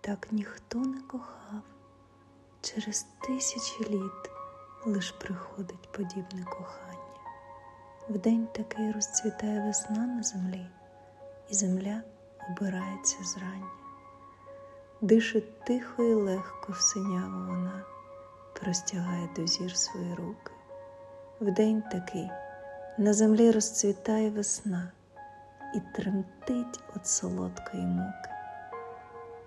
так ніхто не кохав, через тисячі літ лиш приходить подібне кохання. Вдень такий розцвітає весна на землі, і земля обирається зрання. Дише тихо і легко в синяву вона, простягає до зір свої руки. Вдень такий на землі розцвітає весна і тремтить від солодкої муки.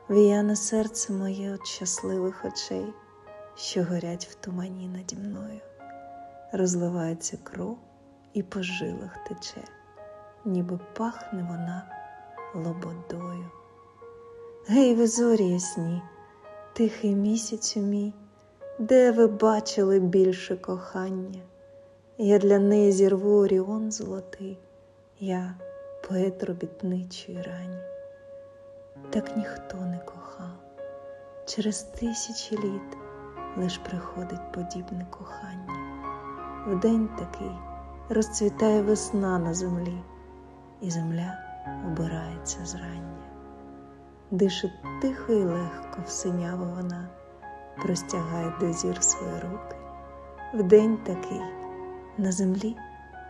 Віяне серце моє від щасливих очей, що горять в тумані наді мною, розливається кров і по жилах тече, ніби пахне вона лободою. Гей, ви зорі ясні, тихий місяцю мій, де ви бачили більше кохання? Я для неї зірву оріон золотий, я поет робітничої рані. Так ніхто не кохав, через тисячі літ лиш приходить подібне кохання. В день такий розцвітає весна на землі, і земля обирається зрання. Дише тихо і легко в синяву вона, простягає до зір свої руки. В день такий на землі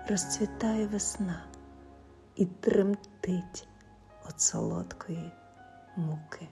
розцвітає весна і тремтить від солодкої муки.